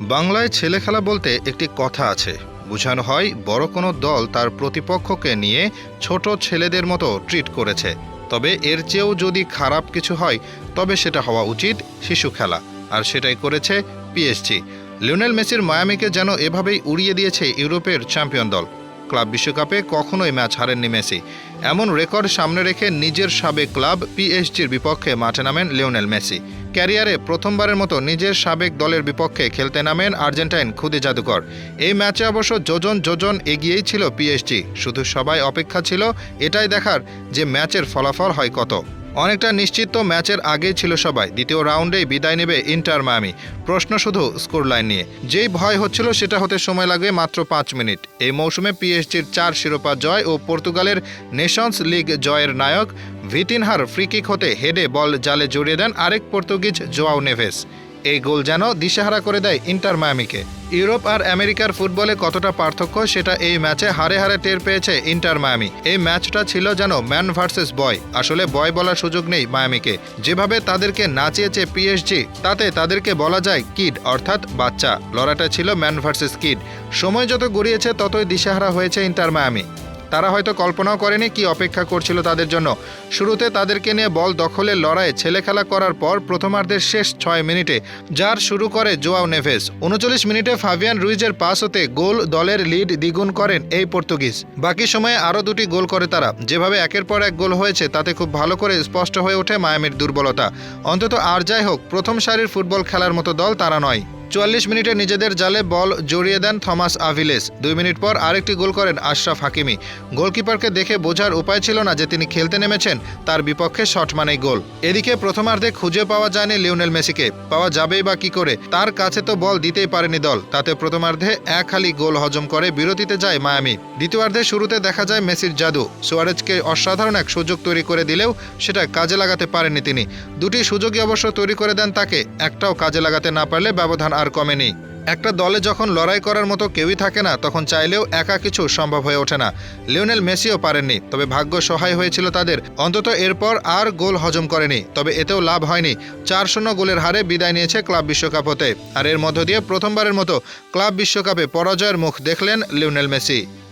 বাংলায় ছেলে খেলা বলতে একটি কথা আছে। বোঝানো হয়, বড় কোনো দল তার প্রতিপক্ষকে নিয়ে ছোট ছেলেদের মতো ট্রিট করেছে। তবে এর চেয়েও যদি খারাপ কিছু হয়, তবে সেটা হওয়া উচিত শিশু খেলা। আর সেটাই করেছে পিএসজি লিওনেল মেসির মায়ামিকে যেন এভাবেই উড়িয়ে দিয়েছে ইউরোপের চ্যাম্পিয়ন দল। ক্লাব বিশ্বকাপে কখনোই ম্যাচ হারেননি মেসি। এমন রেকর্ড সামনে রেখে নিজের সাবেক ক্লাব পিএসজির বিপক্ষে মাঠে নামেন লিওনেল মেসি। ক্যারিয়ারে প্রথমবারের মতো নিজের সাবেক দলের বিপক্ষে খেলতে নামেন আর্জেন্টাইন খুদে জাদুকর। এই ম্যাচে অবশ্য যোজন যোজন এগিয়েই ছিল পিএসজি শুধু সবাই অপেক্ষা ছিল, এটাই দেখার যে ম্যাচের ফলাফল হয় কত। অনেকটা নিশ্চিত তো ম্যাচের আগেই ছিল সবাই। দ্বিতীয় রাউন্ডেই বিদায় নেবে ইন্টার মায়ামি। প্রশ্ন শুধু স্কোর লাইন নিয়ে। যেই ভয় হচ্ছিল সেটা হতে সময় লাগবে মাত্র পাঁচ মিনিট। এই মৌসুমে পিএসজির চার শিরোপা জয় ও পর্তুগালের নেশনস লিগ জয়ের নায়ক ভিতিনহার ফ্রিকিক হতে হেডে বল জালে জড়িয়ে দেন আরেক পর্তুগিজ জোয়াও নেভেস। এই গোল যেন দিশেহারা করে দেয় ইন্টার মায়ামিকে। ইউরোপ আর আমেরিকার ফুটবলে কতটা পার্থক্য সেটা এই ম্যাচে হারে হারে টের পেয়েছে ইন্টার মায়ামি। এই ম্যাচটা ছিল যেন ম্যান ভার্সেস বয়। আসলে বয় বলার সুযোগ নেই মায়ামিকে। যেভাবে তাদেরকে নাচিয়েছে পিএসজি, তাতে তাদেরকে বলা যায় কিড, অর্থাৎ বাচ্চা। লড়াটা ছিল ম্যান ভার্সেস কিড। সময় যত গড়িয়েছে, ততই দিশাহারা হয়েছে ইন্টার মায়ামি। তারা হয়তো কল্পনাও করেনি কি অপেক্ষা করছিল তাদের জন্য। শুরুতে তাদেরকে নিয়ে বল দখলের লড়াইয়ে ছেলে খেলা করার পর প্রথমার্ধের শেষ ছয় মিনিটে, যার শুরু করে জোয়াও নেভেস। উনচল্লিশ মিনিটে ফাবিয়ান রুইজের পাস হতে গোল দলের লিড দ্বিগুণ করেন এই পর্তুগিজ। বাকি সময়ে আরও দুটি গোল করে তারা। যেভাবে একের পর এক গোল হয়েছে, তাতে খুব ভালো করে স্পষ্ট হয়ে ওঠে মায়ামির দুর্বলতা। অন্তত আর যাই হোক, প্রথম সারির ফুটবল খেলার মতো দল তারা নয়। চুয়াল্লিশ মিনিটে নিজেদের জালে বল জড়িয়ে দেন থমাস আভিলেস। দুই মিনিট পর আরেকটি গোল করেন আশরাফ হাকিমি। গোলকিপারকে দেখে বোঝার উপায় ছিল না যে তিনি খেলতে নেমেছেন, তার বিপক্ষে শট মানেই গোল। এদিকে প্রথমার্ধে খুঁজে পাওয়া যায়নি লিওনেল মেসিকে। পাওয়া যাবেই বা কি করে, তার কাছে তো বল দিতেই পারেনি দল। তাতে প্রথমার্ধে এক হালি গোল হজম করে বিরতিতে যায় মায়ামি। দ্বিতীয়ার্ধে শুরুতে দেখা যায় মেসির জাদু। সুয়ারেজকে অসাধারণ এক সুযোগ তৈরি করে দিলেও সেটা কাজে লাগাতে পারেননি তিনি। দুটি সুযোগই অবশ্য তৈরি করে দেন তাকে, একটাও কাজে লাগাতে না পারলে ব্যবধান আর কমেনি। একটা দলে যখন লড়াই করার মতো কেউই থাকে না, তখন চাইলেও একা কিছু সম্ভব হয়ে ওঠে না। লিওনেল মেসিও পারেননি, তবে ভাগ্য সহায় হয়েছিল তাদের। অন্তত এরপর আর গোল হজম করেনি, তবে এতেও লাভ হয়নি। চার শূন্য গোলের হারে বিদায় নিয়েছে ক্লাব বিশ্বকাপ হতে। আর এর মধ্য দিয়ে প্রথমবারের মতো ক্লাব বিশ্বকাপে পরাজয়ের মুখ দেখলেন লিওনেল মেসি।